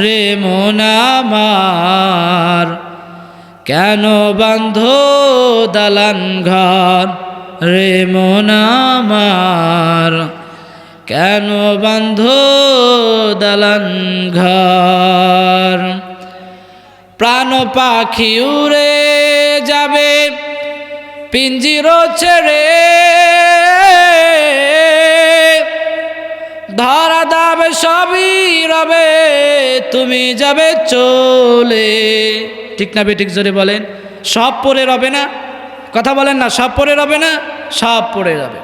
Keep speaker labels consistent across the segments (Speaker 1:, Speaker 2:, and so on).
Speaker 1: রে মোনামার কেন বান্ধ দালান ঘর? রে মোনামার কেন বান্ধ দালান ঘর? প্রাণ পাখি উড়ে যাবে, পিঞ্জির ছেড়ে। ধরা দাবে সবই রবে, তুমি যাবে চলে। ঠিক না বেঠিক জোরে বলেন, সব পরে রবে না? কথা বলেন না, সব পরে রবে না? সব পরে রবে।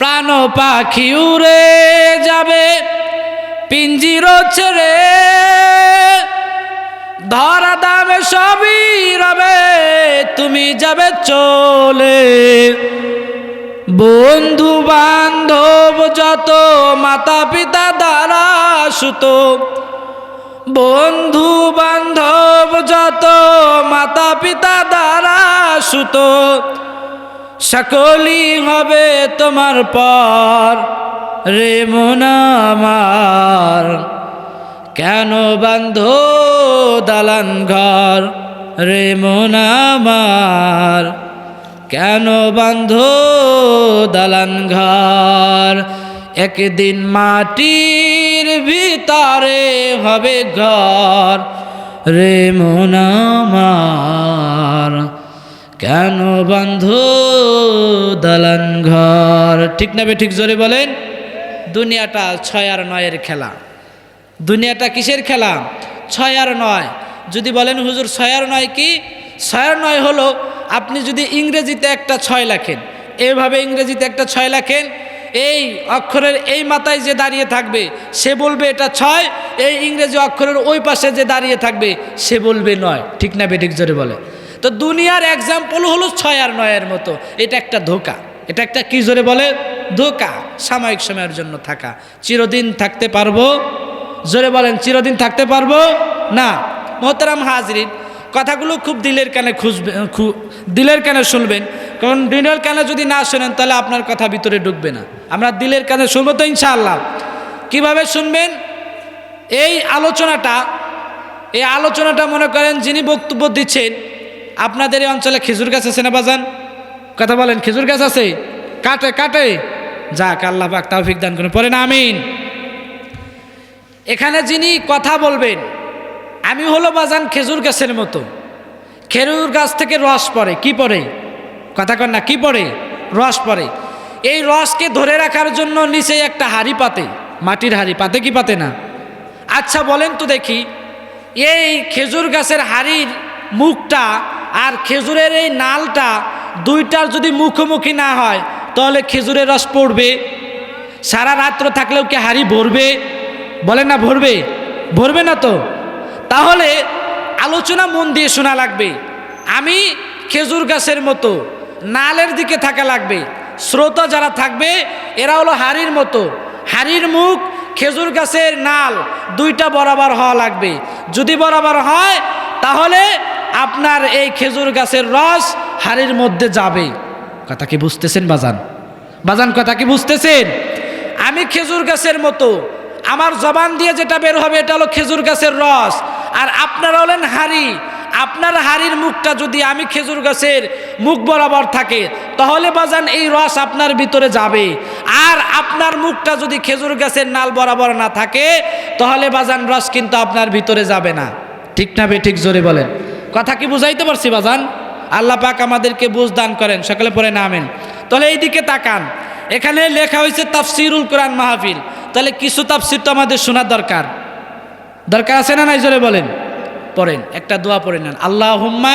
Speaker 1: প্রাণ পাখি উড়ে যাবে পিঞ্জির ছেড়ে ধরা দামে সবই রবে, তুমি যাবে চলে। বন্ধু বান্ধব যত মাতা পিতা দ্বারা সুত বন্ধু বান্ধব যত মাতা পিতা দ্বারা সুত সকলই হবে তোমার পর রে মোনামার কেন বান্ধ দালান ঘর রে মোনামার কেন বান্ধ দালান ঘর? একদিন মাটির ভিতরে হবে ঘর। রে মোনামার কেন বান্ধ দালান ঘর? ঠিক না ঠিক জোরে বলেন। দুনিয়াটা ছয় আর নয়ের খেলা। দুনিয়াটা কিসের খেলা? ছয় আর নয়। যদি বলেন হুজুর ছয় আর নয় কি? ছয় আর নয় হলো আপনি যদি ইংরেজিতে একটা ছয় লাখেন, এভাবে ইংরেজিতে একটা ছয় লেখেন, এই অক্ষরের এই মাথায় যে দাঁড়িয়ে থাকবে, সে বলবে এটা ছয়, এই ইংরেজি অক্ষরের ওই পাশে যে দাঁড়িয়ে থাকবে, সে বলবে নয়। ঠিক না বেঠিক জোরে বলে। তো দুনিয়ার এক্সাম্পল হলো ছয় আর নয়ের মতো। এটা একটা ধোকা। এটা একটা কি জোরে বলে? ধোকা। সাময়িক সময়ের জন্য থাকা। চিরদিন থাকতে পারব? জোরে বলেন, চিরদিন থাকতে পারব? না। মোহতারাম হাজরিন কথাগুলো খুব দিলের কানে খুঁজবে দিলের কানে শুনবেন। কারণ দিলের কানে যদি না শোনেন, তাহলে আপনার কথা ভিতরে ঢুকবে না। আমরা দিলের কানে শুনব তো ইনশাআল্লাহ। কীভাবে শুনবেন? এই আলোচনাটা এই আলোচনাটা মনে করেন যিনি বক্তব্য দিচ্ছেন, আপনাদের এই অঞ্চলে খেজুর গাছ আছে না বাজান? কথা বলেন, খেজুর গাছ আছে? কাটে কাটে। যাক, আল্লাহ পাক তাওফিক দান করেন। পরে না, আমিন। এখানে যিনি কথা বলবেন আমি হলো বাজান খেজুর গাছের মতো। খেজুর গাছ থেকে রস পড়ে। কি পড়ে? কথা কর না, কি পড়ে? রস পড়ে। এই রসকে ধরে রাখার জন্য নিচে একটা হাড়ি পাতে, মাটির হাড়ি। পাতে কি পাতে না? আচ্ছা বলেন তো দেখি, এই খেজুর গাছের হাড়ির মুখটা আর খেজুরের এই নালটা দুইটার যদি মুখোমুখি না হয়, তাহলে খেজুরের রস পড়বে। সারা রাত্র থাকলেও কি হাড়ি ভরবে? বলে না, ভরবে? ভরবে না তো? তাহলে আলোচনা মন দিয়ে শোনা লাগবে। আমি খেজুর গাছের মতো, নালের দিকে থাকা লাগবে। শ্রোতা যারা থাকবে, এরা হলো হাড়ির মতো। হাড়ির মুখ, খেজুর গাছের নাল, দুইটা বরাবর হওয়া লাগবে। যদি বরাবর হয়, তাহলে আপনার এই খেজুর গাছের রস হাড়ির মধ্যে যাবে। কথা কি বুঝতেছেন, বাজান? বাজান, কথা কি বুঝতেছেন? আমি খেজুর গাছের মতো, আমার জবান দিয়ে যেটা বের হবে, এটা হলো খেজুর গাছের রস। আর আপনারা হলেন হাড়ি। আপনার হাড়ির মুখটা যদি আমি খেজুর গাছের মুখ বরাবর থাকে, তাহলে বাজান এই রস আপনার ভিতরে যাবে। আর আপনার মুখটা যদি খেজুর গাছের নাল বরাবর না থাকে, তাহলে বাজান রস কিন্তু আপনার ভিতরে যাবে না। ঠিক না ঠিক জোরে বলেন। কথা কি বুঝাইতে পারছি বাজান? আল্লাহ পাক আমাদেরকে বুঝ দান করেন, সকালে পরে নামেন তাহলে এই দিকে তাকান। এখানে লেখা হয়েছে তাফসিরুল কোরআন মাহফিল। তাহলে কিছু তাফসির তো আমাদের শোনার দরকার। দরকার আছে না নাই জোরে বলেন? পড়েন, একটা দোয়া পড়ে নেন। আল্লাহ হুম্মা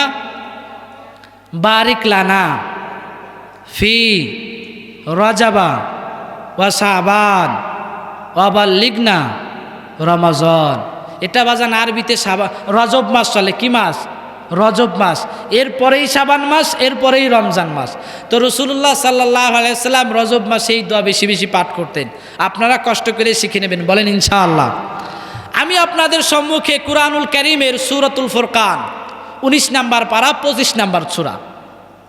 Speaker 1: বারিক লানা ফি রজাবা ওয়া সাবান ওয়াবাল লিগনা রমাজন। এটা বাজান আরবিতে সাবা রজব মাস চলে। কি মাস? রজব মাস। এরপরেই সাবান মাস, এরপরেই রমজান মাস। তো রসুল্লাহ সাল্লাহ আলাইসাল্লাম রজব মাসে এই দোয়া বেশি বেশি পাঠ করতেন। আপনারা কষ্ট করে শিখে নেবেন। বলেন ইনশাআল্লাহ। আমি আপনাদের সম্মুখে কুরআনুল করিমের সুরাতুল ফুরকান, উনিশ নাম্বার পারা, পঁচিশ নাম্বার সুরা।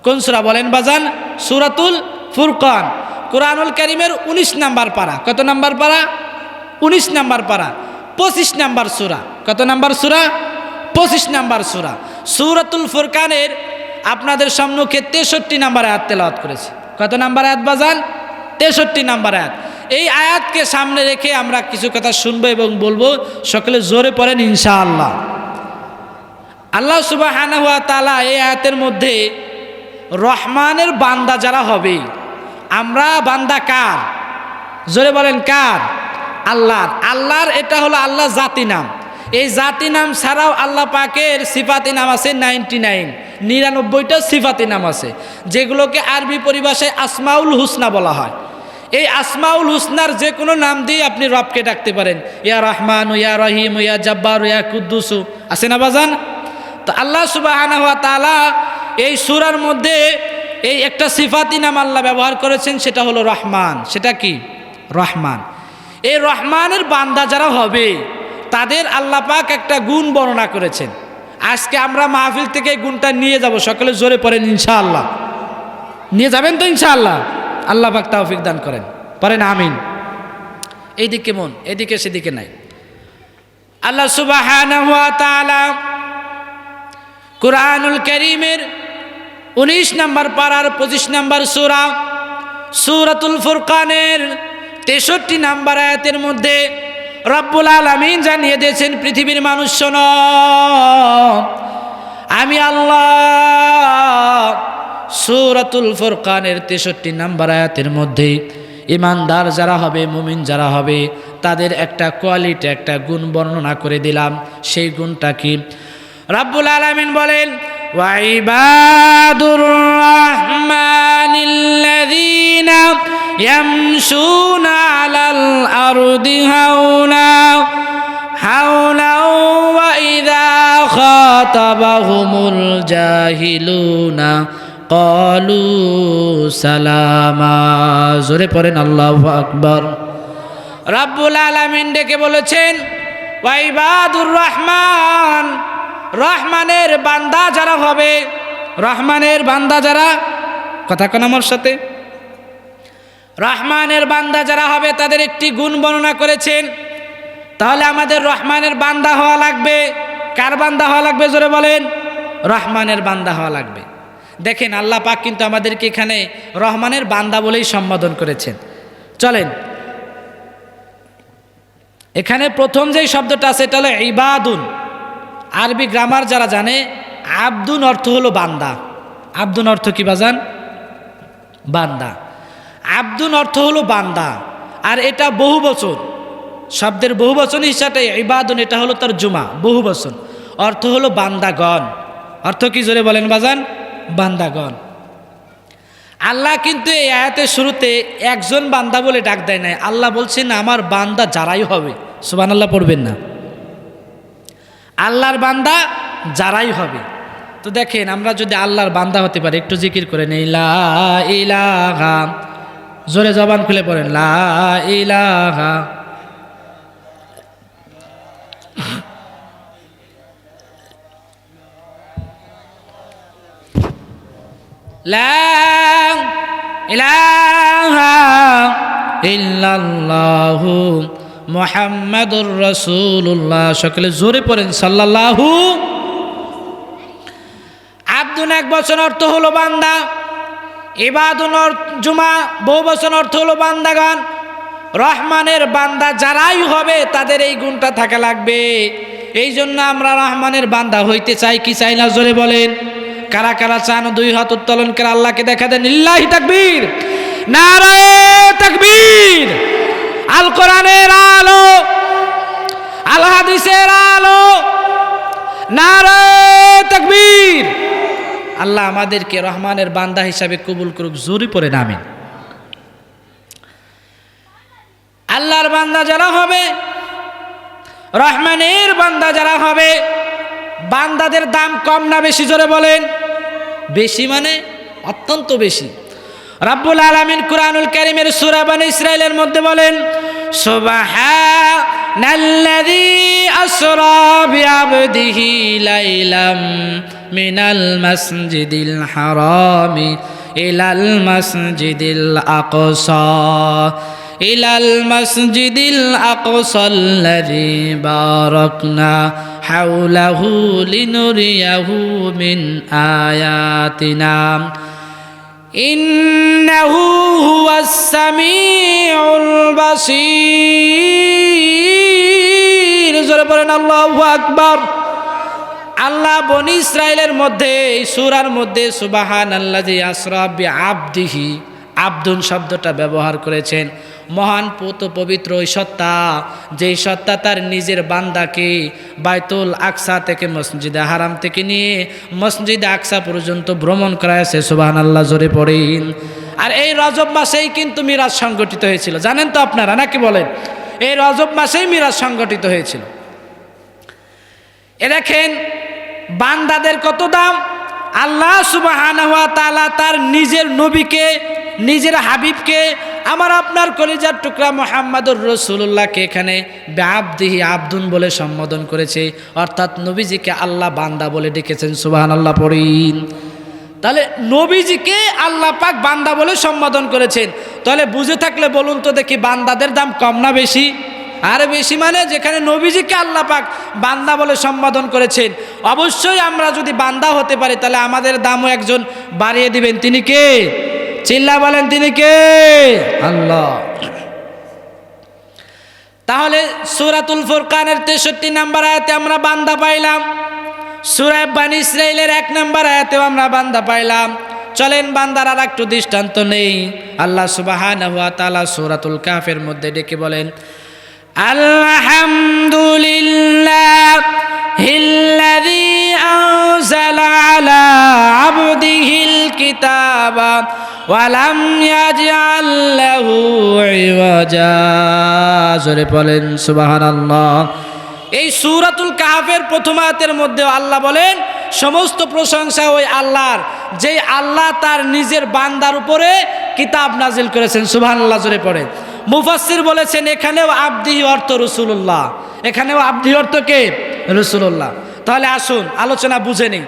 Speaker 1: কোন সুরা বলেন বাজান? সুরাতুল ফুরকান। কোরআনুল করিমের উনিশ নাম্বার পারা। কত নাম্বার পারা? উনিশ নাম্বার পারা। পঁচিশ নাম্বার সুরা। কত নাম্বার সুরা? পঁচিশ নাম্বার সুরা। সুরাতুল ফুরকানের আপনাদের সম্মুখে তেষট্টি নাম্বার আয়াত তেলাওয়াত করেছে। কত নাম্বার আয়াত বাজান? তেষট্টি নাম্বার আয়াত। এই আয়াতকে সামনে রেখে আমরা কিছু কথা শুনব এবং বলব, সকলে জোরে পড়েন ইনশাআল্লাহ। আল্লাহ সুবাহ তালা এই আয়াতের মধ্যে রহমানের বান্দা যারা হবে, আমরা বান্দা কার? জোরে বলেন কার? আল্লাহর। আল্লাহর এটা হলো আল্লাহ জাতি নাম। এই জাতি নাম ছাড়াও আল্লাহ পাকের সিফাতি নাম আছে নাইনটি নাইন, নিরানব্বইটা সিফাতি নাম আছে, যেগুলোকে আরবি পরিভাষায় আসমাউল হুসনা বলা হয়। এই আসমাউল হুসনার যে কোনো নাম দিয়ে আপনি রবকে ডাকতে পারেন। ইয়া রহমান, ইয়া রহিম, ইয়া জব্বার, ইয়া কুদ্দুসু। আছে না বাজান? তো আল্লাহ সুবাহ এই সুরার মধ্যে এই একটা সিফাতি নাম আল্লাহ ব্যবহার করেছেন, সেটা হলো রহমান। সেটা কি? রহমান। এই রহমানের বান্দা যারা হবে, তাদের আল্লাহ পাক একটা গুণ বর্ণনা করেছেন। আজকে আমরা মাহফিল থেকে গুণটা নিয়ে যাব, সকলে জোরে পড়েন ইনশাআল্লাহ। নিয়ে যাবেন তো ইনশাআল্লাহ? আল্লাহ পাক তাওফিক দান করেন। পড়েন আমিন। এইদিকে মন এদিকে সেদিকে নাই। আল্লাহ সুবাহ কোরআনুল করিমের উনিশ নম্বর পাড়ার পঁচিশ নম্বর সুরা, সুরাতুল ফুরকানের তেষট্টি নাম্বার আয়াতের মধ্যে রব্বুল আলমিন জানিয়ে দিয়েছেন, পৃথিবীর মানুষ শোন, আমি আল্লাহ সুরাতুল ফুরকানের তেষট্টি নাম্বার আয়াতের মধ্যে, ইমানদার যারা হবে, মুমিন যারা হবে, তাদের একটা কোয়ালিটি, একটা গুণ বর্ণনা করে দিলাম। সেই গুণটা কি? রাব্বুল আলামিন বলেন ওয়াইবাদুর রহমানিল্লাযীনা কলু সালামা। জোরে পড়েন, আল্লাহু আকবার। রাব্বুল আলামিন ডেকে বলেছেন ওয়াইবাদুর রহমান, রহমানের বান্দা যারা হবে, রহমানের বান্দা যারা কথা কোন আমার সাথে? রহমানের বান্দা যারা হবে, তাদের একটি গুণ বর্ণনা করেছেন। তাহলে আমাদের রহমানের বান্দা হওয়া লাগবে। কার বান্দা হওয়া লাগবে? জোরে বলেন। রহমানের বান্দা হওয়া লাগবে। দেখেন আল্লাহ পাক কিন্তু আমাদেরকে এখানে রহমানের বান্দা বলেই সম্বোধন করেছেন। চলেন। এখানে প্রথম যেই শব্দটা আছে, এটা হলো ইবাদুন। আরবি গ্রামার যারা জানে, আব্দুন অর্থ হলো বান্দা। আব্দুন অর্থ কি বাজান? বান্দা। আব্দুন অর্থ হলো বান্দা। আর এটা বহু বচন। শব্দের বহু বচন হিসাবে ইবাদুন, এটা হলো তার জুমা। বহু বচন। অর্থ হলো বান্দাগণ। অর্থ কি জোরে বলেন বাজান? বান্দাগণ। আল্লাহ কিন্তু এই আয়াতের শুরুতে একজন বান্দা বলে ডাক দেয় নাই। আল্লাহ বলছেন, আমার বান্দা যারাই হবে সুবান আল্লাহ পড়বেন না। আল্লাহর বান্দা যারাই হবে। তো দেখেন, আমরা যদি আল্লাহর বান্দা হতে পারি, একটু জিকির করে নেই ইলাহা জোরে জবান খুলে পড়েন, লা ইলাহা মোহাম্মদুর রসুল্লাহ সকলে জোরে পড়েন, সাল্লাল্লাহু। আব্দুন এক বছর অর্থ হলো বান্দা। ইবাদুন জুমা, বহু বছর অর্থ হলো বান্দাগান রহমানের বান্দা যারাই হবে, তাদের এই গুণটা থাকা লাগবে। এই জন্য আমরা রহমানের বান্দা হইতে চাই, কি চাই না? জোরে বলেন। কারা কারা চান দুই হাত উত্তোলন করে আল্লাহকে দেখা দেন ইল্লাহি তাকবীর, নারায়ে তাকবীর, আল কোরআনের আলো, আল হাদিসের আলো, নারায়ে তাকবীর। আল্লাহ আমাদেরকে রহমানের বান্দা হিসাবে কবুল করুক, জোরে পরে নামে আল্লাহর বান্দা যারা হবে, রহমানের বান্দা যারা হবে, বান্দাদের দাম কম না বেশি জোরে বলেন। বেশি মানে অত্যন্ত বেশি। রাব্বুল আলামিন কুরআনুল কারীমের সূরা বানী ইসরাইলের মধ্যে বলেন, সুবহানাল্লাযী লাইলাম ইলাল মাসজিদিল আকসা ইলাল হাওলাহু লিনুরিয়াহু মিন আয়াতিনা إنه هو السميع البصير জোরে বলেন আল্লাহু আকবার আল্লাহ বনি ইসরায়েলের মধ্যে এই সূরার মধ্যে সুবাহান আল্লাহ যে আসরাবি আবদিহি আব্দুন শব্দটা ব্যবহার করেছেন মহান পুত পবিত্র ওই সত্তা, যেই সত্তা তার নিজের বান্দাকে বাইতুল আকসা থেকে মসজিদে হারাম থেকে নিয়ে মসজিদে আকসা পর্যন্ত ভ্রমণ করাইছে সুবাহান আল্লাহ জোরে পড়েন। আর এই রজব মাসেই কিন্তু মিরাজ সংগঠিত হয়েছিল। জানেন তো আপনারা, নাকি বলেন? এই রজব মাসেই মিরাজ সংগঠিত হয়েছিল। এ দেখেন, বান্দাদের কত দাম? আল্লাহ সুবাহান তার নিজের নবীকে, নিজের হাবিবকে আমার আপনার কলিজার টুকরা মোহাম্মদুর রসুল্লাহকে এখানে আবদিহি আব্দুন বলে সম্বোধন করেছে। অর্থাৎ নবীজিকে আল্লাহ বান্দা বলে ডেকেছেন সুবাহান আল্লাহ পড়িন। তাহলে নবীজিকে আল্লাহ পাক বান্দা বলে সম্বোধন করেছেন। তাহলে বুঝে থাকলে বলুন তো দেখি বান্দাদের দাম কম না বেশি? আর বেশি মানে যেখানে নবীজিকে আল্লাহ পাক বান্দা বলে সম্বোধন করেছেন। অবশ্যই আমরা যদি বান্দা হতে পারি, তাহলে আমাদের দামও একজন বাড়িয়ে দিবেন। তিনি কে? চিল্লা বলেন তিনি কে? আল্লাহ। তাহলে সুরাতুল ফুরকানের তেষট্টি নাম্বার আয়াতে আমরা বান্দা পাইলাম। সুরায় বানি ইসরাইলের এক নাম্বার আয়াতেও আমরা বান্দা পাইলাম। চলেন বান্দার আর একটু দৃষ্টান্ত নেই। আল্লাহ সুবাহান হুয়া তালা সুরাতুল কাফের মধ্যে ডেকে বলেন আলহামদুলিল্লাহ হিল্লাযী আনজালা আলা আবদিহিল কিতাবা ওয়ালাম ইয়াজআল লাহু ইওয়াজা। জোরে বলেন, সুবহানাল্লাহ। এই সূরাতুল কাহফের প্রথম আয়াতের মধ্যে আল্লাহ বলেন, সমস্ত প্রশংসা ওই আল্লাহর যে আল্লাহ তার নিজের বান্দার উপরে কিতাব নাজিল করেছেন। সুবহানাল্লাহ, জোরে পড়ে মুফাসসির বলেছেন, এখানেও আব্দিহি অর্থ রসুল্লাহ এখানেও আব্দি অর্থ কে? রসুল্লাহ তাহলে আসুন, আলোচনা বুঝে নিই।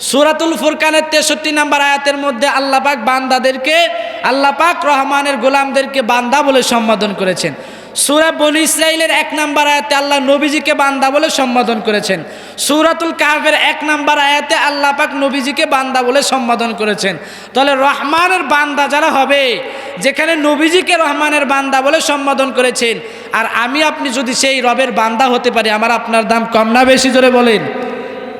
Speaker 1: সুরাতুল ফুরকানের তেষট্টি নাম্বার আয়াতের মধ্যে আল্লাহ পাক বান্দাদেরকে, আল্লাহ পাক রহমানের গোলামদেরকে বান্দা বলে সম্বোধন করেছেন। সুরা বনি ইসরাইলের এক নাম্বার আয়াতে আল্লাহ নবীজিকে বান্দা বলে সম্বোধন করেছেন। সুরাতুল কাহের এক নাম্বার আয়াতে আল্লাহ পাক নবীজিকে বান্দা বলে সম্বোধন করেছেন। তাহলে রহমানের বান্দা যারা হবে, যেখানে নবীজিকে রহমানের বান্দা বলে সম্বোধন করেছেন, আর আমি আপনি যদি সেই রবের বান্দা হতে পারি, আমার আপনার দাম কম না বেশি জোরে বলেন?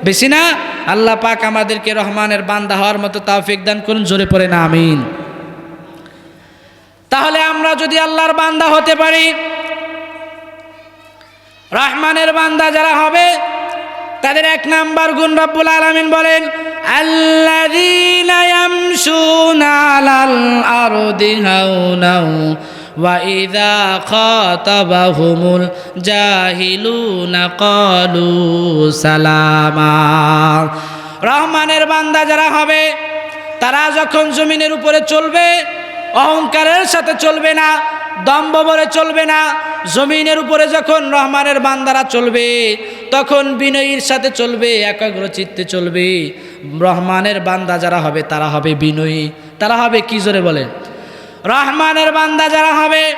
Speaker 1: বেশি না? আল্লাহ পাক আমাদেরকে রহমানের বান্দা হওয়ার মতো তাওফিক দান করুন, জোরে পড়ে না, আমিন। তাহলে আমরা যদি আল্লাহর বান্দা হতে পারি, রহমানের বান্দা যারা হবে, তাদের এক নাম্বার গুণ রব্বুল আলামিন বলেন, আল্লাযীনা ওয়া ইযা খাতাবাহুমুল জাহিলুনা সালামা রহমানের বান্দা যারা হবে, তারা যখন জমিনের উপরে চলবে, অহংকারের সাথে চলবে না দম্ভ ভরে চলবে না, জমিনের উপরে যখন রহমানের বান্দারা চলবে, তখন বিনয়ীর সাথে চলবে একাগ্র চিত্তে চলবে। রহমানের বান্দা যারা হবে, তারা হবে বিনয়ী। তারা হবে কি জোরে বলেন? রহমানের বান্দা যারা হবে,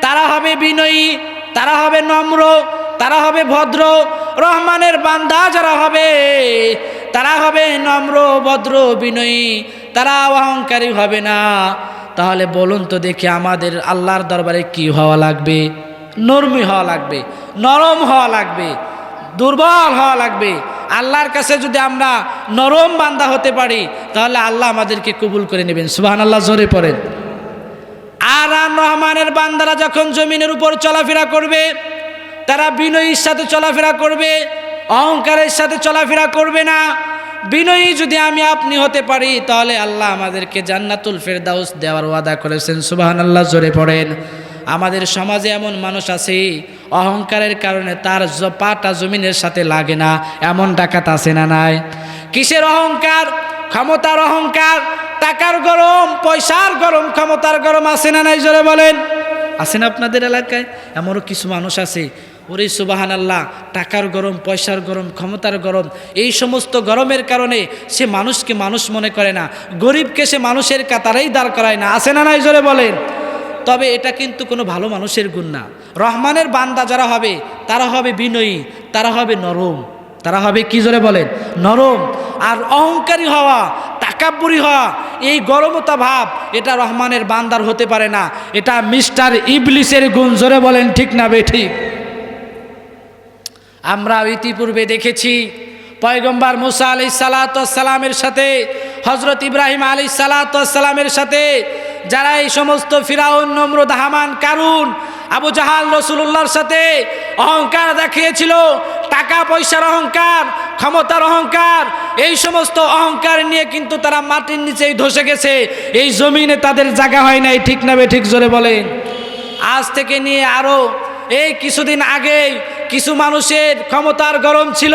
Speaker 1: তারা হবে বিনয়ী, তারা হবে নম্র, তারা হবে ভদ্র। রহমানের বান্দা যারা হবে, তারা হবে নম্র, ভদ্র, বিনয়ী। তারা অহংকারী হবে না। তাহলে বলুন তো দেখি আমাদের আল্লাহর দরবারে কি হওয়া লাগবে? নরমি হওয়া লাগবে, নরম হওয়া লাগবে, দুর্বল হওয়া লাগবে। আল্লাহর কাছে যদি আমরা নরম বান্দা হতে পারি, তাহলে আল্লাহ আমাদেরকে কবুল করে নেবেন। সুবাহ আল্লাহ জোরে পড়েন। আর রহমানের বান্দারা যখন জমিনের উপর চলাফেরা করবে, তারা বিনয়ীর সাথে চলাফেরা করবে, অহংকারের সাথে চলাফেরা করবে না। বিনয়ী যদি আমি আপনি হতে পারি, তাহলে আল্লাহ আমাদেরকে জান্নাতুল ফেরদাউস দেওয়ার ওয়াদা করেছেন। সুবাহান আল্লাহ জোরে পড়েন। আমাদের সমাজে এমন মানুষ আছে, অহংকারের কারণে তার পাটা জমিনের সাথে লাগে না। এমন ডাকাত আছে না নাই? কিসের অহংকার? ক্ষমতার অহংকার? টাকার গরম, পয়সার গরম, ক্ষমতার গরম আছে না নাই, জোরে বলেন। আছে না আপনাদের এলাকায়? এমনও কিছু মানুষ আছে, ওরে সুবাহান আল্লাহ টাকার গরম, পয়সার গরম, ক্ষমতার গরম, এই সমস্ত গরমের কারণে সে মানুষকে মানুষ মনে করে না। গরিবকে সে মানুষের কাতারেই দাঁড় করায় না, আছে না নাই, জোরে বলেন। তবে এটা কিন্তু কোনো ভালো মানুষের গুণ না। রহমানের বান্দা যারা হবে, তারা হবে বিনয়ী, তারা হবে নরম। তারা হবে কি, জোরে বলেন? নরম। আর অহংকারী হওয়া তাকাব্বুরি হওয়া এই গরমতা ভাব, এটা রহমানের বান্দার হতে পারে না। এটা মিস্টার ইবলিসের গুণ, জোরে বলেন ঠিক না বে ঠিক? আমরা ইতিপূর্বে দেখেছি, পয়গম্বর মুসা আলি সালাতামের সাথে হজরত ইব্রাহিম আলি সালাতামের সাথে, যারা এই সমস্ত ফিরাউন, নমরুদ, হামান, কারুন, আবু জাহাল রসুল্লাহর সাথে অহংকার দেখিয়েছিল, টাকা পয়সার অহংকার, ক্ষমতার অহংকার এই সমস্ত অহংকার নিয়ে কিন্তু তারা মাটির নিচেই ধসে গেছে। এই জমিনে তাদের জায়গা হয় নাই, ঠিক না বে ঠিক জোরে বলে আজ থেকে নিয়ে আরও এই কিছুদিন আগে কিছু মানুষের ক্ষমতার গরম ছিল।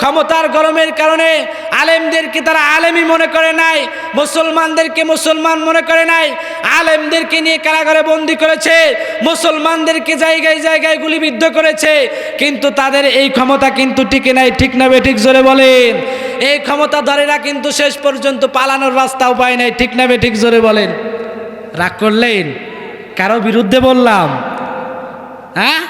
Speaker 1: ক্ষমতার গরমের কারণে আলেমদেরকে তারা আলেমই মনে করে নাই, মুসলমানদেরকে মুসলমান মনে করে নাই। আলেমদেরকে নিয়ে কারাগারে বন্দি করেছে, মুসলমানদেরকে জায়গায় জায়গায় গুলিবিদ্ধ করেছে। কিন্তু তাদের এই ক্ষমতা কিন্তু টিকে নাই, ঠিক না বে ঠিক জোরে বলেন। এই ক্ষমতাধারীরা কিন্তু শেষ পর্যন্ত পালানোর রাস্তাও পায় নাই, ঠিক না বে ঠিক জোরে বলেন। রাগ করলেন? কারও বিরুদ্ধে বললাম। হ্যাঁ?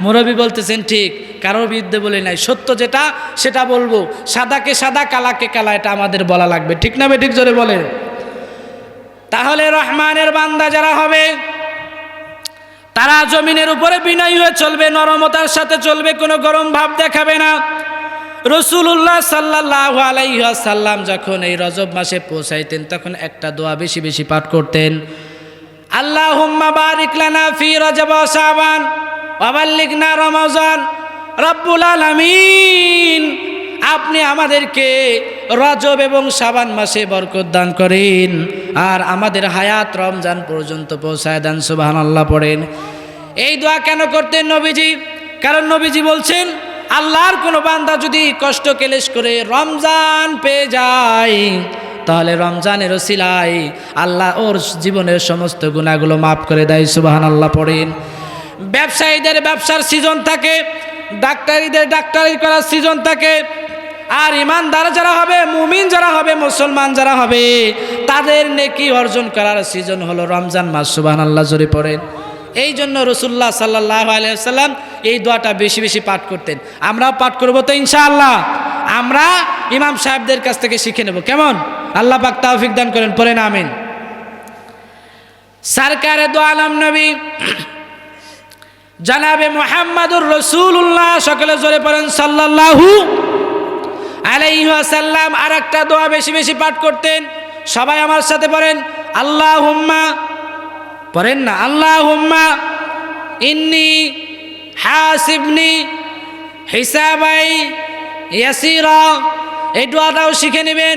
Speaker 1: মুরবি বলতেছেন, ঠিক, কারোর বিরুদ্ধে বলে নাই। সত্য যেটা, সেটা বলব। সাদাকে সাদা, কালাকে কালা, এটা আমাদের বলা লাগবে। ঠিক না ঠিক জোরে বলেন? তাহলে রহমানের বান্দা যারা হবে, তারা জমিনের উপরে বিনয়ী হয়ে চলবে, নরমতার সাথে চলবে, কোনো গরম ভাব দেখাবে না। রসুল্লাহ সাল্লাহ আলাইসাল্লাম যখন এই রজব মাসে পৌঁছাইতেন, তখন একটা দোয়া বেশি বেশি পাঠ করতেন। আল্লাহ হুম্মা বারিক লানা ফি রজব সাবান ওয়াবাল্লিগনা রমজান, রব্বুল আলামিন, আপনি আমাদেরকে রজব এবং সাবান মাসে বরকত দান করেন। আর আমাদের হায়াত রমজান পর্যন্ত পৌঁছায় দেন সুবাহান আল্লাহ পড়েন। এই দোয়া কেন করতেন নবীজি? কারণ নবীজি বলছেন, আল্লাহর কোনো বান্দা যদি কষ্ট কেলেশ করে রমজান পেয়ে যায়, তাহলে রমজানের ওসিলাই আল্লাহ ওর জীবনের সমস্ত গুণাগুলো মাফ করে দেয় সুবাহান আল্লাহ পড়েন। ব্যবসায়ীদের ব্যবসার সিজন থাকে, ডাক্তারিদের ডাক্তারি করার সিজন থাকে, আর ইমানদার যারা হবে, মুমিন যারা হবে, মুসলমান যারা হবে, তাদের নেকি অর্জন করার সিজন হলো রমজান মাস সুবাহান আল্লাহ জোরে পড়েন। এই জন্য রসুল্লাহ সাল্লাহ আলিয়াল্লাম এই দোয়াটা বেশি বেশি পাঠ করতেন। আমরাও পাঠ করব তো ইনশাআল্লাহ। আমরা ইমাম সাহেবদের কাছ থেকে শিখে নেব। কেমন? আল্লাহ পাক তাওফিক দান করেন পরে না আমিন। সরকারে দো আলম নবী। জানাবে মোহাম্মদুর রসুল্লাহ সকলে জোরে পড়েন, সাল্লাল্লাহু আলাইহাসাল্লাম আর একটা দোয়া বেশি বেশি পাঠ করতেন। সবাই আমার সাথে পড়েন আল্লাহ হুম্মা পড়েন না আল্লাহ হুম্মা ইন্নি হাসিবনি হিসাবাই ইয়াসিরা। এই দোয়াটাও শিখে নেবেন।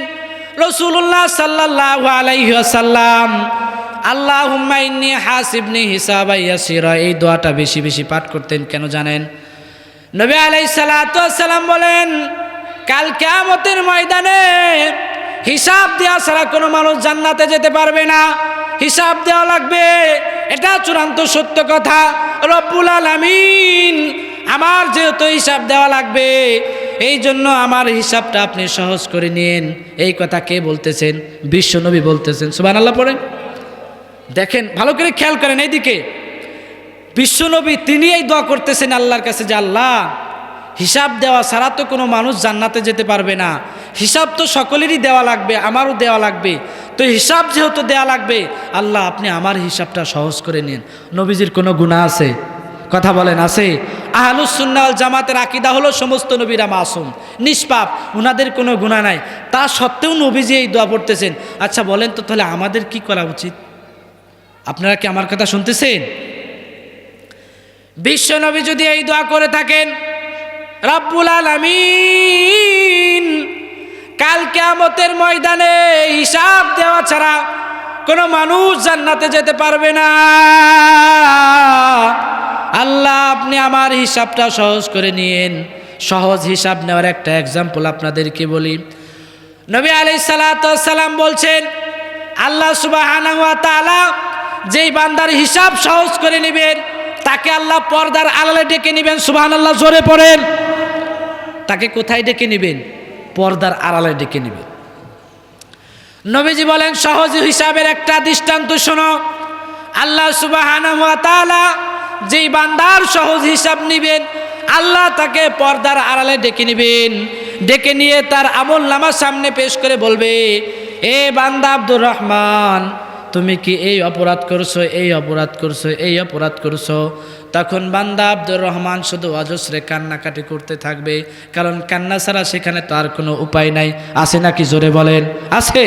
Speaker 1: রসুল্লাহ সাল্লাহ আলাইসাল্লাম আল্লাহ হুম্মা ইন্নি হাসিবনি হিসাবাই ইয়াসিরা। এই দোয়াটা বেশি বেশি পাঠ করতেন কেন জানেন? নবী আলাই সালাম বলেন, কাল কেয়ামতের ময়দানে হিসাব দেওয়া ছাড়া কোনো মানুষ জান্নাতে যেতে পারবে না। হিসাব দেওয়া লাগবে। এটা চূড়ান্ত সত্য কথা। রব্বুল আলামিন আমার যেহেতু হিসাব দেওয়া লাগবে, এই জন্য আমার হিসাবটা আপনি সহজ করে নিন এই কথা কে বলতেছেন? বিশ্বনবী বলতেছেন। সুবান আল্লাহ পড়েন। দেখেন, ভালো করে খেয়াল করেন এইদিকে। বিশ্বনবী তিনি এই দোয়া করতেছেন আল্লাহর কাছে যে, আল্লাহ, হিসাব দেওয়া ছাড়া তো কোনো মানুষ জান্নাতে যেতে পারবে না। হিসাব তো সকলেরই দেওয়া লাগবে, আমারও দেওয়া লাগবে। তো হিসাব যেহেতু দেওয়া লাগবে, আল্লাহ, আপনি আমার হিসাবটা সহজ করে নিন। নবীজির কোনো গুণা আছে? কথা বলেন, আছে? আহলুসুন্নাল জামাতের আকিদা হলো সমস্ত নবীরা মাসুম, নিষ্পাপ, উনাদের কোনো গুণা নাই। তা সত্ত্বেও নবীজি এই দোয়া পড়তেছেন। আচ্ছা বলেন তো তাহলে আমাদের কি করা উচিত? আপনারা কি আমার কথা শুনতেছেন? বিশ্বনবী যদি এই দোয়া করে থাকেন, রব্বুল আলামিন কাল কেয়ামতের ময়দানে হিসাব দেওয়া ছাড়া কোনো মানুষ জান্নাতে যেতে পারবে না। আল্লাহ, আপনি আমার হিসাবটা সহজ করে নিয়েন। সহজ হিসাব নেওয়ার একটা এক্সাম্পল আপনাদেরকে বলি। নবী আলি সালাম বলছেন, আল্লাহ সুবাহ যেই বান্দার হিসাব সহজ করে নেবেন, তাকে আল্লাহ পর্দার আড়ালে ডেকে নেবেন সুবাহ আল্লাহ জোরে পড়েন। তাকে কোথায় ডেকে নেবেন? পর্দার আড়ালে ডেকে নেবেন। নবীজি বলেন, সহজ হিসাবের একটা দৃষ্টান্ত শোনো। আল্লাহ সুবাহ যেই বান্দার সহজ হিসাব নিবেন, আল্লাহ তাকে পর্দার আড়ালে ডেকে নেবেন। ডেকে নিয়ে তার আমল নামার সামনে পেশ করে বলবে, এ বান্দা আব্দুর রহমান তুমি কি এই অপরাধ করছ, এই অপরাধ করছ, এই অপরাধ করছ? তখন বান্দা আব্দুর রহমান শুধু অজস্রে কান্নাকাটি করতে থাকবে, কারণ কান্না ছাড়া সেখানে তো আর কোনো উপায় নাই। আছে নাকি জোরে বলেন? আছে।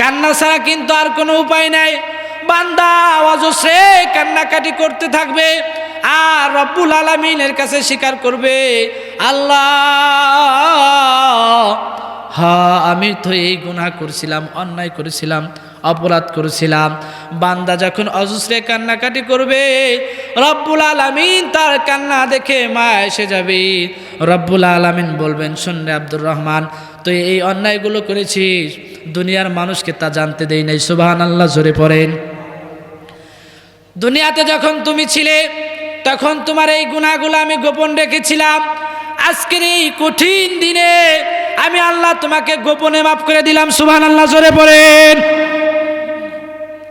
Speaker 1: কান্না ছাড়া কিন্তু আর কোনো উপায় নাই। বান্দা অজস্রে কান্নাকাটি করতে থাকবে আর রব্বুল আলমিনের কাছে স্বীকার করবে, আল্লাহ হ্যাঁ আমি তো এই গুনাহ করছিলাম, অন্যায় করেছিলাম। অপরাধ করেছিলাম। বান্দা যখন অজস্রে কান্নাকাটি করবে, রব্বুল আলমিন তার কান্না দেখে মা এসে যাবে। রব্বুল আলমিন বলবেন শুনরে আব্দুর রহমান, তুই এই অন্যায়গুলো করেছিস, দুনিয়ার মানুষকে তা জানতে দেই নাই। সুবাহান আল্লাহ জোরে পড়েন। দুনিয়াতে যখন তুমি ছিলে, তখন তোমার এই গুণাগুলো আমি গোপন রেখেছিলাম। আজকের এই কঠিন দিনে আমি আল্লাহ তোমাকে গোপনে মাফ করে দিলাম। সুবহান আল্লাহ জোরে পড়েন।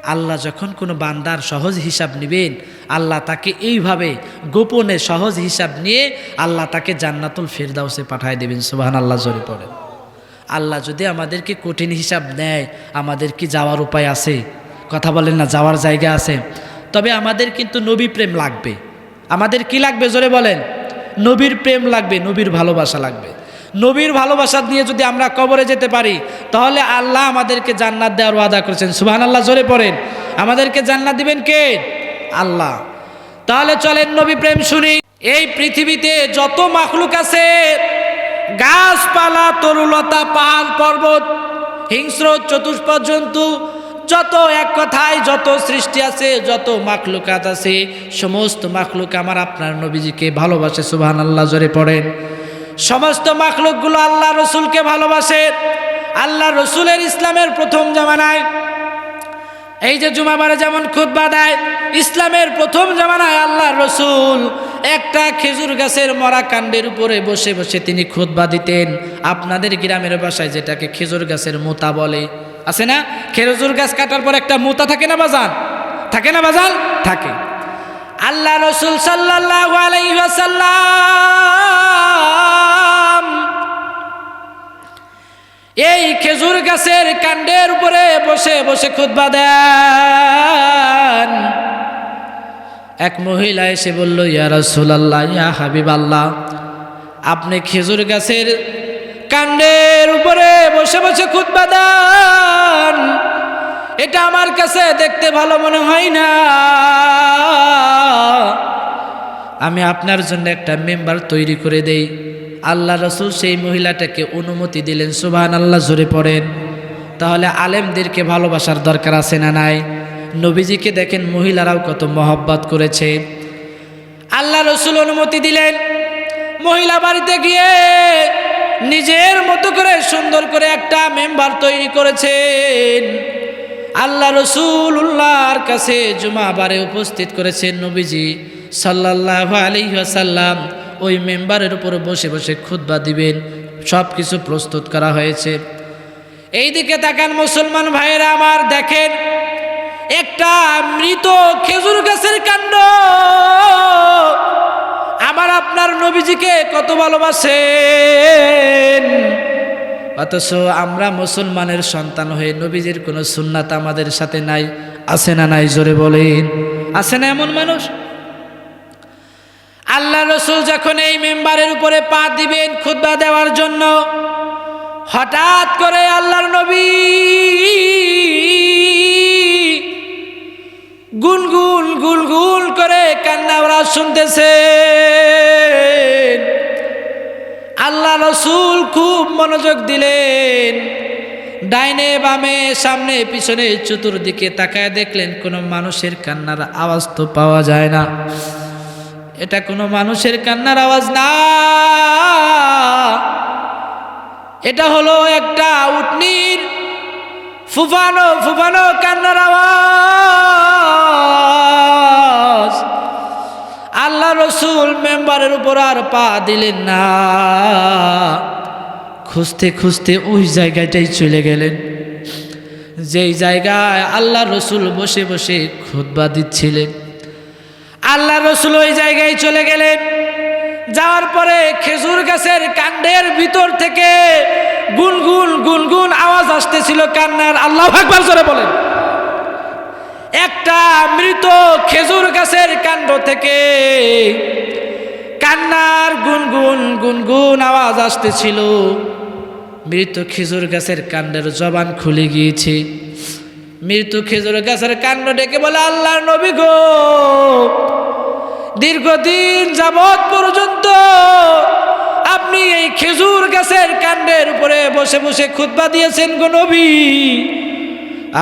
Speaker 1: আল্লাহ যখন কোনো বান্দার সহজ হিসাব নেবেন, আল্লাহ তাকে এইভাবে গোপনে সহজ হিসাব নিয়ে আল্লাহ তাকে জান্নাতুল ফেরদাউসে পাঠায় দেবেন সুবহান আল্লাহ জোরে পড়েন আল্লাহ যদি আমাদেরকে কঠিন হিসাব নেয়, আমাদের কি যাওয়ার উপায় আছে? কথা বলেন না, যাওয়ার জায়গা আছে। তবে আমাদের কিন্তু নবী প্রেম লাগবে। আমাদের কি লাগবে? জোরে বলেন। নবীর প্রেম লাগবে, নবীর ভালোবাসা লাগবে। নবীর ভালোবাসা দিয়ে যদি আমরা কবরে যেতে পারি, তাহলে আল্লাহ আমাদেরকে জান্নাত দেওয়ার ওয়াদা করেছেন। সুবহান আল্লাহ জোরে পড়েন। আমাদেরকে জান্নাত দিবেন কে? আল্লাহ। তাহলে চলেন নবী প্রেম শুনি। এই পৃথিবীতে যত মাখলুক আছে, গাছপালা, তরুলতা পাহাড় পর্বত, হিংস্র, চতুষ্পদ জন্তু, যত এক কথায় যত সৃষ্টি আছে, যত মাখলুকাত আছে, সমস্ত মাখলুক আমার আপনার নবীজিকে ভালোবাসে। সুবহান আল্লাহ জোরে পড়েন। সমস্ত মাখলুকগুলো আল্লাহ রসুলকে ভালোবাসে। আল্লাহ রসুলের ইসলামের প্রথম জামানায়। এই যে জুমাবারে যেমন খুতবা দেয়, ইসলামের প্রথম জামানায় আল্লাহ রসুল একটা খেজুর গাছের মরা কাণ্ডের উপরে বসে বসে তিনি খুতবা দিতেন। আপনাদের গ্রামের বাসায় যেটাকে খেজুর গাছের মোতা বলে। আছে না? খেজুর গাছ কাটার পর একটা মোতা থাকে না বাজান? থাকে না বাজান? থাকে। আল্লাহ রসুল সাল্লাহ আলাইসাল্লাম এই খেজুর গাছের কাণ্ডের উপরে বসে বসে খুতবা দেন। এক মহিলা এসে বলল, ইয়া রাসূলুল্লাহ, ইয়া হাবিব আল্লাহ আপনি খেজুর গাছের কাণ্ডের উপরে বসে বসে খুতবা দেন। এটা আমার কাছে দেখতে ভালো মনে হয় না। আমি আপনার জন্য একটা মেম্বার তৈরি করে দেই। আল্লাহ রসুল সেই মহিলাটাকে অনুমতি দিলেন সুবাহান আল্লাহ জোরে পড়েন। তাহলে আলেমদেরকে ভালোবাসার দরকার আছে না নাই? নবীজিকে দেখেন মহিলারাও কত মহব্বত করেছে। আল্লাহ রসুল অনুমতি দিলেন, মহিলা বাড়িতে গিয়ে নিজের মতো করে সুন্দর করে একটা মেম্বার তৈরি করেছেন। আল্লাহ রসুল উল্লাহর কাছে জুমাবারে উপস্থিত করেছেন নবীজি সাল্লাহ আলিহাসাল্লাম ওই মেম্বারের উপর বসে বসে খুদ্া দিবেন সব কিছু প্রস্তুত করা হয়েছে। এই দিকে তাকান মুসলমান ভাইয়েরা আমার, দেখেন, একটা মৃত খেজুর গাছের কাণ্ড। আমার আপনার নবীজিকে কত ভালোবাসেন। অথচ আমরা মুসলমানের সন্তান হয়ে নবীজির কোনো সুন্নাত আমাদের সাথে নাই, আছে না নাই, জোরে বলেন। আছে না এমন মানুষ? আল্লাহ রসুল যখন এই মেম্বারের উপরে পা দিবেন খুদ্া দেওয়ার জন্য, হঠাৎ করে আল্লাহর নবী গুনগুন গুলগুল করে কান্না শুনতেছে আল্লাহ রসুল খুব মনোযোগ দিলেন। ডাইনে বামে, সামনে, পিছনে, চতুর্দিকে তাকায় দেখলেন কোনো মানুষের কান্নার আওয়াজ তো পাওয়া যায় না। এটা কোনো মানুষের কান্নার আওয়াজ না। এটা হলো একটা উটনির ফুফানো ফুফানো কান্নার আওয়াজ। আল্লাহ রসুল মেম্বারের উপর আর পা দিলেন না। খুঁজতে খুঁজতে ওই জায়গাটাই চলে গেলেন। যেই জায়গায় আল্লাহ রসুল বসে বসে খুতবা দিচ্ছিলেন। আল্লাহ রসুল ওই জায়গায় চলে গেলেন। যাওয়ার পরে খেজুর গাছের কাণ্ডের ভিতর থেকে গুনগুন গুনগুন আওয়াজ আসতেছিল কান্নার। আল্লাহ একবার জোরে বলেন। একটা মৃত খেজুর গাছের কাণ্ড থেকে কান্নার গুনগুন গুনগুন আওয়াজ আসতেছিল। মৃত খেজুর গাছের কাণ্ডের জবান খুলে গিয়েছে। মৃত খেজুর গাছের কাণ্ড ডেকে বলে আল্লাহ নবী গো, দীর্ঘদিন যাবৎ পর্যন্ত আপনি এই খেজুর গাছের কাণ্ডের উপরে বসে বসে খুতবা দিয়েছেন গো নবী।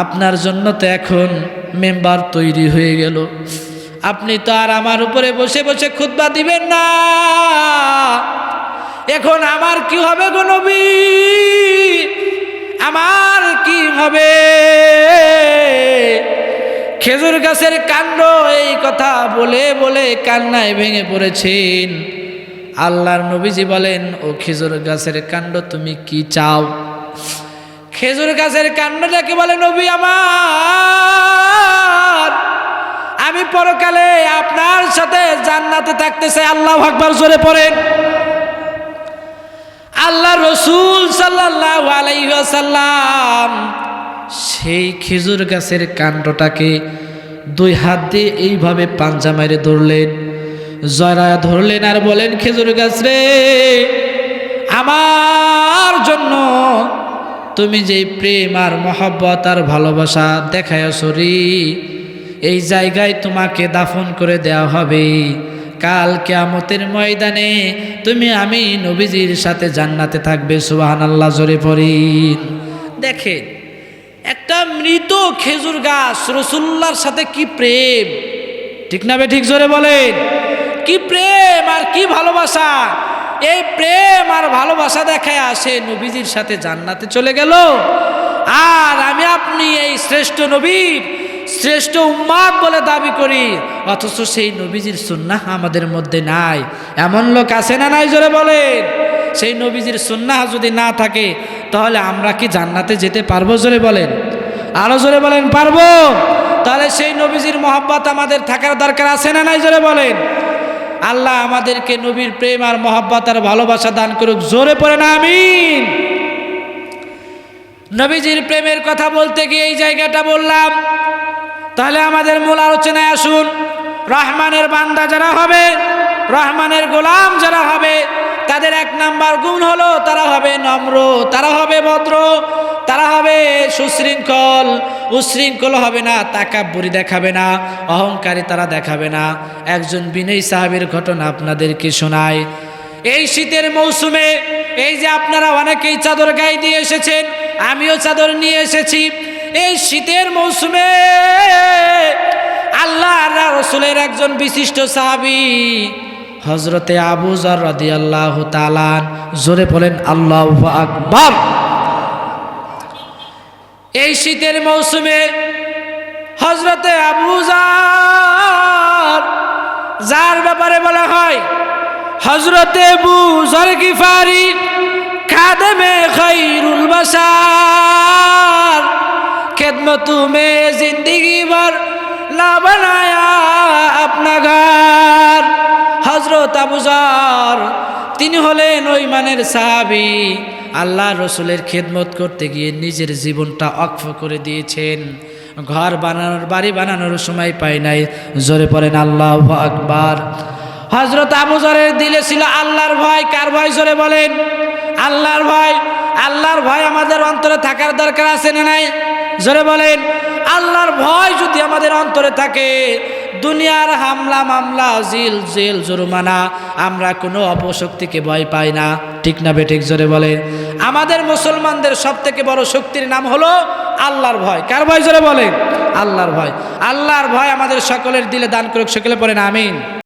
Speaker 1: আপনার জন্য তো এখন মেম্বার তৈরি হয়ে গেল। আপনি তো আর আমার উপরে বসে বসে খুতবা দিবেন না। এখন আমার কি হবে গো নবী? আমার কি হবে? খেজুর গাছের কাণ্ড এই কথা বলে বলে কান্নায় ভেঙে পড়েছেন। আল্লাহর নবীজি বলেন, ও খেজুর গাছের কাণ্ড তুমি কি চাও? খেজুর গাছের কাণ্ডটাকে বলে, নবী আমার, আমি পরকালে আপনার সাথে জান্নাতে থাকতে চাই। আল্লাহ আকবার জোরে পড়েন। আল্লাহ রসুল আলাইসাল্লাম সেই খেজুর গাছের কাণ্ডটাকে দুই হাত দিয়ে এইভাবে পাঞ্জা মেরে ধরলেন জয়রা ধরলেন আর বলেন, খেজুর গাছ রে, আমার জন্য তুমি যেই প্রেম আর মহব্বত আর ভালোবাসা দেখায় সরি এই জায়গায় তোমাকে দাফন করে দেওয়া হবে। কাল কেয়ামতের ময়দানে তুমি, আমি নবীজির সাথে জান্নাতে থাকবে সুবাহান আল্লাহ জোরে পড়িন দেখেন, একটা মৃত খেজুর গাছ রসুল্লার সাথে কি প্রেম? ঠিক না ঠিক জোরে বলেন। কি প্রেম আর কি ভালোবাসা? এই প্রেম আর ভালোবাসা দেখায় আসে নবীজির সাথে জান্নাতে চলে গেল। আর আমি আপনি এই শ্রেষ্ঠ নবীর শ্রেষ্ঠ উম্মাদ বলে দাবি করি। অথচ সেই নবীজির সুন্নাহ আমাদের মধ্যে নাই। এমন লোক আছে না নাই? জোরে বলেন। সেই নবীজির সুন্নাহ যদি না থাকে, তাহলে আমরা কি জান্নাতে যেতে পারব? জোরে বলেন। আরও জোরে বলেন, পারব। তাহলে সেই নবীজির মহাব্বত আমাদের থাকার দরকার আছে না নাই? জোরে বলেন। আল্লাহ আমাদেরকে নবীর প্রেম আর মহাব্বত আর ভালোবাসা দান করুক। জোরে পড়ে না, আমিন। নবীজির প্রেমের কথা বলতে গিয়ে এই জায়গাটা বললাম। তাহলে আমাদের মূল আলোচনায় আসুন। রহমানের বান্দা যারা হবে, রহমানের গোলাম যারা হবে, তাদের এক নাম্বার গুণ হলো তারা হবে নম্র, তারা হবে ভদ্র, তারা হবে সুশৃঙ্খল। উশৃঙ্খল হবে না, তাকাব্বরি দেখাবে না, অহংকারী তারা দেখাবে না। একজন বিনয়ী সাহাবের ঘটনা আপনাদেরকে শোনায় এই শীতের মৌসুমে, এই যে আপনারা অনেকেই চাদর গায়ে দিয়ে এসেছেন, আমিও চাদর নিয়ে এসেছি। এই শীতের মৌসুমে আল্লাহ রসুলের একজন বিশিষ্ট সাহাবি হজরতে আবু জর রাদি আল্লাহ তালান জোরে বলেন, আল্লাহ আকবর। এই শীতের মৌসুমে হজরতে আবু জার যার ব্যাপারে বলা হয় হজরতে বুজর গিফারি খাদেমে খৈরুল বাসার। খেদমত মে জিন্দগি ভর না বানায়া আপনা ঘর হজরত আবুজার তিনি হলেন ওই মানের সাহাবি। আল্লাহ রসুলের খেদমত করতে গিয়ে নিজের জীবনটা অক্ষ করে দিয়েছেন। ঘর বানানোর, বাড়ি বানানোর সময় পাই নাই। জোরে পড়েন, আল্লাহ আকবার। হজরত আবুজারের দিলে ছিল আল্লাহর ভয়। কার ভয়? জোরে বলেন, আল্লাহর ভয়। আল্লাহর ভয় আমাদের অন্তরে থাকার দরকার আছে না নাই? জোরে বলেন, আল্লাহর ভয় যদি আমাদের অন্তরে থাকে, দুনিয়ার হামলা, মামলা, জিল, জেল, জরিমানা, আমরা কোনো অপশক্তিকে ভয় পাই না। ঠিক না বেঠিক জোরে বলে আমাদের মুসলমানদের সব থেকে বড় শক্তির নাম হলো আল্লাহর ভয়। কার ভয় জোরে বলে আল্লাহর ভয়। আল্লাহর ভয় আমাদের সকলের দিলে দান করুক, সকলে পড়েন, আমিন।